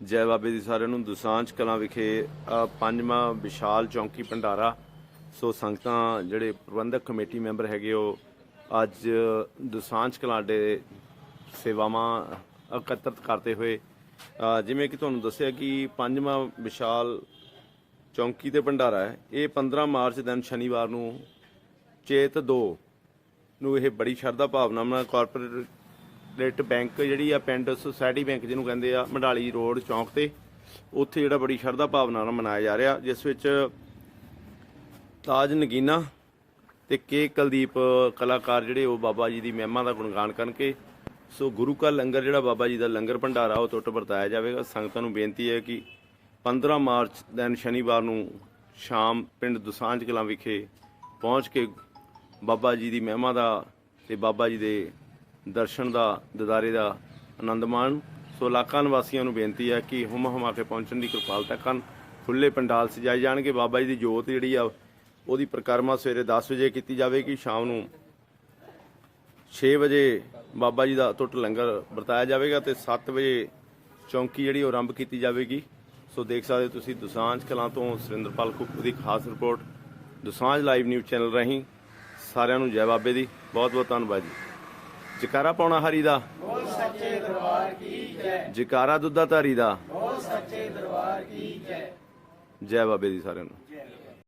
ਜੈ ਬਾਬੇ ਦੀ ਸਾਰਿਆਂ ਨੂੰ ਦੁਸਾਂਝ ਕਲਾਂ ਵਿਖੇ ਪੰਜਵਾਂ ਵਿਸ਼ਾਲ ਚੌਂਕੀ ਭੰਡਾਰਾ। ਸੋ ਸੰਗਤਾਂ, ਜਿਹੜੇ ਪ੍ਰਬੰਧਕ ਕਮੇਟੀ ਮੈਂਬਰ ਹੈਗੇ, ਉਹ ਅੱਜ ਦੁਸਾਂਝ ਕਲਾਂ ਦੇ ਸੇਵਾਵਾਂ ਇਕੱਤਰਤ ਕਰਦੇ ਹੋਏ ਜਿਵੇਂ ਕਿ ਤੁਹਾਨੂੰ ਦੱਸਿਆ ਕਿ ਪੰਜਵਾਂ ਵਿਸ਼ਾਲ ਚੌਂਕੀ ਤੇ ਭੰਡਾਰਾ ਹੈ। ਇਹ 15 ਮਾਰਚ ਦਿਨ ਸ਼ਨੀਵਾਰ ਨੂੰ ਚੇਤ 2 ਨੂੰ ਇਹ ਬੜੀ ਸ਼ਰਧਾ ਭਾਵਨਾ ਨਾਲ ਕਾਰਪੋਰੇਟ ਬੈਂਕ ਜਿਹੜੀ ਆ ਪਿੰਡ ਸੋਸਾਇਟੀ ਬੈਂਕ ਜਿਹਨੂੰ ਕਹਿੰਦੇ ਆ, ਮੰਡਾਲੀ ਰੋਡ ਚੌਂਕ ਤੇ, ਉੱਥੇ ਜਿਹੜਾ ਬੜੀ ਸ਼ਰਧਾ ਭਾਵਨਾ ਨਾਲ ਮਨਾਇਆ ਜਾ ਰਿਹਾ, ਜਿਸ ਵਿੱਚ ਤਾਜ ਨਗੀਨਾ ਤੇ ਕੇ ਕੁਲਦੀਪ ਕਲਾਕਾਰ ਜਿਹੜੇ ਉਹ ਬਾਬਾ ਜੀ ਦੀ ਮਹਿਮਾ ਦਾ ਗੁਣਗਾਨ ਕਰਕੇ ਸੋ ਗੁਰੂ ਕਾ ਲੰਗਰ ਜਿਹੜਾ ਬਾਬਾ ਜੀ ਦਾ ਲੰਗਰ ਭੰਡਾਰਾ, ਉਹ ਟੁੱਟ ਵਰਤਾਇਆ ਜਾਵੇਗਾ। ਸੰਗਤਾਂ ਨੂੰ ਬੇਨਤੀ ਹੈ ਕਿ 15 ਮਾਰਚ ਦਿਨ ਸ਼ਨੀਵਾਰ ਨੂੰ ਸ਼ਾਮ ਪਿੰਡ ਦੁਸਾਂਝ ਕਲਾਂ ਵਿਖੇ ਪਹੁੰਚ ਕੇ ਬਾਬਾ ਜੀ ਦੀ ਮਹਿਮਾ ਦਾ ਤੇ ਬਾਬਾ ਜੀ ਦੇ ਦਰਸ਼ਨ ਦਾ, ਦਿਦਾਰੇ ਦਾ ਆਨੰਦ ਮਾਣ। ਸੋ ਇਲਾਕਾ ਨਿਵਾਸੀਆਂ ਨੂੰ ਬੇਨਤੀ ਹੈ ਕਿ ਹੁਮ ਹੁਮਾ ਕੇ ਪਹੁੰਚਣ ਦੀ ਕਿਰਪਾਲਤਾ ਕਰਨ। ਖੁੱਲੇ ਪੰਡਾਲ ਸਜਾਏ ਜਾਣਗੇ। ਬਾਬਾ ਜੀ ਦੀ ਜੋਤ ਜਿਹੜੀ ਆ, ਉਹਦੀ ਪ੍ਰਕਰਮਾ ਸਵੇਰੇ 10 ਵਜੇ ਕੀਤੀ ਜਾਵੇਗੀ। ਸ਼ਾਮ ਨੂੰ 6 ਵਜੇ ਬਾਬਾ ਜੀ ਦਾ ਟੁੱਟ ਲੰਗਰ ਵਰਤਾਇਆ ਜਾਵੇਗਾ ਤੇ 7 ਵਜੇ ਚੌਂਕੀ ਜਿਹੜੀ ਉਹ ਆਰੰਭ ਕੀਤੀ ਜਾਵੇਗੀ। ਸੋ ਦੇਖ ਸਕਦੇ ਹੋ ਤੁਸੀਂ ਦੁਸਾਂਝ ਕਲਾਂ ਤੋਂ ਸੁਰਿੰਦਰਪਾਲ ਕੁੱਕੂ ਦੀ ਖਾਸ report. Dusanjh live news channel ਰਾਹੀਂ ਸਾਰਿਆਂ ਨੂੰ ਜੈ ਬਾਬੇ ਦੀ। ਬਹੁਤ ਬਹੁਤ ਧੰਨਵਾਦ ਜੀ। ਜਕਾਰਾ ਪਾਉਣਾ ਹਰੀ ਦਾ। ਬੋਲ ਸੱਚੇ ਦਰਬਾਰ ਕੀ ਜੈ। ਜਕਾਰਾ ਦੁੱਧਾ ਧਾਰੀ ਦਾ। ਬੋਲ ਸੱਚੇ ਦਰਬਾਰ ਕੀ ਜੈ। ਜੈ ਬਾਬੇ ਦੀ ਸਾਰਿਆਂ ਨੂੰ।